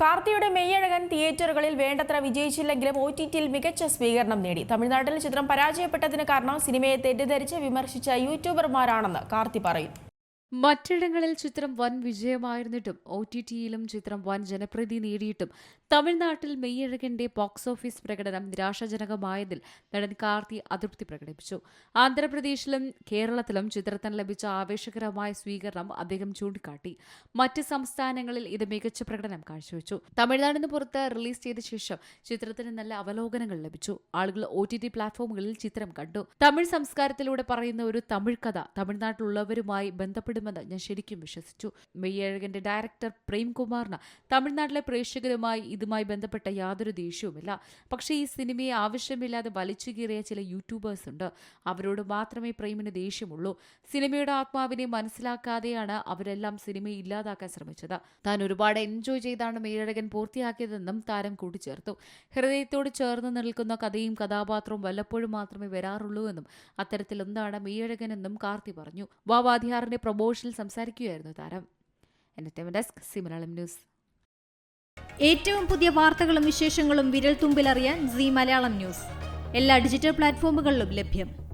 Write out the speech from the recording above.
കാർത്തിയുടെ മെയ്യഴകൻ തിയേറ്ററുകളിൽ വേണ്ടത്ര വിജയിച്ചില്ലെങ്കിലും O T ടിയിൽ മികച്ച സ്വീകരണം നേടി. തമിഴ്നാട്ടിൽ ചിത്രം പരാജയപ്പെട്ടതിന് കാരണം സിനിമയെ തെറ്റിദ്ധരിച്ച് വിമർശിച്ച യൂട്യൂബർമാരാണെന്ന് കാർത്തി പറയുന്നു. മറ്റിടങ്ങളിൽ ചിത്രം വൻ വിജയമായിരുന്നിട്ടും ഒ ടി ടിയിലും ചിത്രം വൻ ജനപ്രീതി നേടിയിട്ടും തമിഴ്നാട്ടിൽ മെയ്യഴകന്റെ ബോക്സ് ഓഫീസ് പ്രകടനം നിരാശാജനകമായതിൽ നടൻ കാർത്തി അതൃപ്തി പ്രകടിപ്പിച്ചു. ആന്ധ്രാപ്രദേശിലും കേരളത്തിലും ചിത്രത്തിന് ലഭിച്ച ആവേശകരമായ സ്വീകരണം അദ്ദേഹം ചൂണ്ടിക്കാട്ടി. മറ്റ് സംസ്ഥാനങ്ങളിൽ ഇത് മികച്ച പ്രകടനം കാഴ്ചവെച്ചു. തമിഴ്നാടിന് പുറത്ത് റിലീസ് ചെയ്ത ശേഷം ചിത്രത്തിന് നല്ല അവലോകനങ്ങൾ ലഭിച്ചു. ആളുകൾ ഒ ടി ടി പ്ലാറ്റ്ഫോമുകളിൽ ചിത്രം കണ്ടു. തമിഴ് സംസ്കാരത്തിലൂടെ പറയുന്ന ഒരു തമിഴ് കഥ തമിഴ്നാട്ടിലുള്ളവരുമായി ബന്ധപ്പെടുമെന്ന് ഞാൻ ശരിക്കും വിശ്വസിച്ചു. മെയ്യഴകന്റെ ഡയറക്ടർ പ്രേംകുമാറിന് തമിഴ്നാട്ടിലെ പ്രേക്ഷകരുമായി ഇതുമായി ബന്ധപ്പെട്ട യാതൊരു ദേഷ്യവുമില്ല. പക്ഷേ ഈ സിനിമയെ ആവശ്യമില്ലാതെ വലിച്ചു കീറിയ ചില യൂട്യൂബേഴ്സ് ഉണ്ട്. അവരോട് മാത്രമേ പ്രേമിന് ദേഷ്യമുള്ളൂ. സിനിമയുടെ ആത്മാവിനെ മനസ്സിലാക്കാതെയാണ് അവരെല്ലാം സിനിമ ഇല്ലാതാക്കാൻ ശ്രമിച്ചത്. താൻ ഒരുപാട് എൻജോയ് ചെയ്താണ് മെയ്യഴകൻ പൂർത്തിയാക്കിയതെന്നും താരം കൂട്ടിച്ചേർത്തു. ഹൃദയത്തോട് ചേർന്ന് നിൽക്കുന്ന കഥയും കഥാപാത്രവും വല്ലപ്പോഴും മാത്രമേ വരാറുള്ളൂ എന്നും അത്തരത്തിലൊന്നാണ് എന്നും കാർത്തി പറഞ്ഞു. വാവാധിയാറിന്റെ പ്രൊമോഷനിൽ സംസാരിക്കുകയായിരുന്നു താരം. Entertainment desk news. ഏറ്റവും പുതിയ വാർത്തകളും വിശേഷങ്ങളും വിരൽ തുമ്പിലറിയാൻ സി മലയാളം ന്യൂസ്. എല്ലാ ഡിജിറ്റൽ പ്ലാറ്റ്ഫോമുകളിലും ലഭ്യം.